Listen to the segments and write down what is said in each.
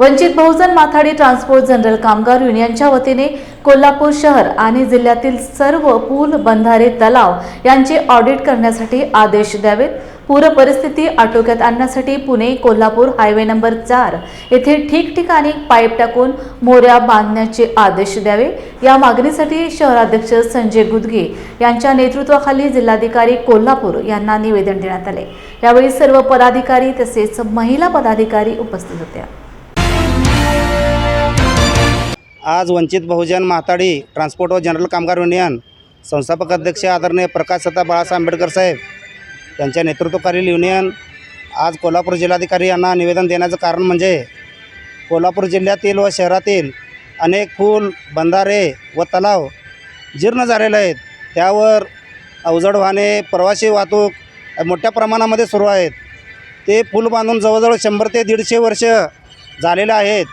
वंचित Bahujan Mathadi transport general कामगार युनियनच्या वतीने कोल्हापूर शहर आणि जिल्ह्यातील सर्व पूल बंधारे तलाव यांचे ऑडिट करण्यासाठी आदेश द्यावेत. पूर परिस्थिती आटोक्यात आणण्यासाठी पुणे कोल्हापूर हायवे नंबर चार येथे ठिकठिकाणी पाईप टाकून मोऱ्या बांधण्याचे आदेश द्यावे. या मागणीसाठी शहराध्यक्ष संजय गुदगे यांच्या नेतृत्वाखाली जिल्हाधिकारी कोल्हापूर यांना निवेदन देण्यात आले. यावेळी सर्व पदाधिकारी तसेच महिला पदाधिकारी उपस्थित होत्या. आज वंचित बहुजन म्हाताडी ट्रान्सपोर्ट व जनरल कामगार युनियन संस्थापक अध्यक्ष आदरणीय प्रकाश सत्ता बाळासाहेब आंबेडकर साहेब यांच्या नेतृत्वाखालील युनियन आज कोल्हापूर जिल्हाधिकारी यांना निवेदन देण्याचं कारण म्हणजे कोल्हापूर जिल्ह्यातील व शहरातील अनेक पूल बंधारे व तलाव जीर्ण झालेले आहेत. त्यावर अवजड वाहने प्रवासी वाहतूक मोठ्या प्रमाणामध्ये सुरू आहेत. ते पूल बांधून जवळजवळ शंभर ते दीडशे वर्ष झालेले आहेत.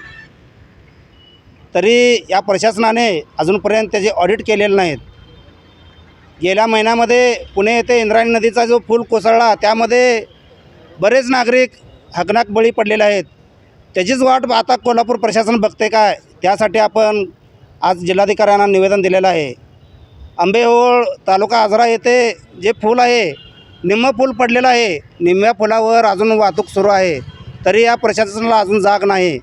तरी या प्रशासनाने अजूनपर्यंत त्याचे ऑडिट केलेले नाहीत. गेल्या महिन्यामध्ये पुणे येथे इंद्रायणी नदीचा जो पूल कोसळला त्यामध्ये बरेच नागरिक हकनाक बळी पडलेले आहेत. त्याचीच वाट आता कोल्हापूर प्रशासन बघते काय? त्यासाठी आपण आज जिल्हाधिकाऱ्यांना निवेदन दिलेलं आहे. आंबेहोळ तालुका आजरा येथे जे फूल आहे निम्म पूल पडलेलं आहे. निम्म्या पुलावर अजून वाहतूक सुरू आहे. तरी या प्रशासनाला अजून जाग नाही.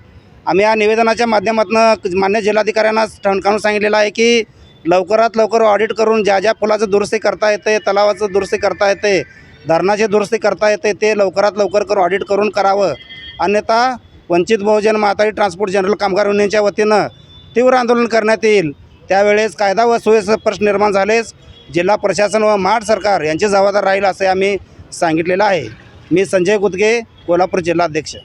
आम्ही या निवेदनाच्या माध्यमातून मान्य जिल्हाधिकाऱ्यांना ठणकावून सांगितलेलं आहे की लवकरात लवकर ऑडिट करून ज्या ज्या पुलाचं दुरुस्ती करता येते तलावाचं दुरुस्ती करता येते धरणाची दुरुस्ती करता येते ते लवकरात लवकर कर ऑडिट करून करावं. अन्यथा वंचित बहुजन माताळी ट्रान्सपोर्ट जनरल कामगार युनियनच्या वतीनं तीव्र आंदोलन करण्यात येईल. त्यावेळेस कायदा व सुव्यवस्था प्रश्न निर्माण झालेच जिल्हा प्रशासन व महाड सरकार यांची जबाबदार राहील असे आम्ही सांगितलेलं आहे. मी संजय गुदगे कोल्हापूर जिल्हाध्यक्ष.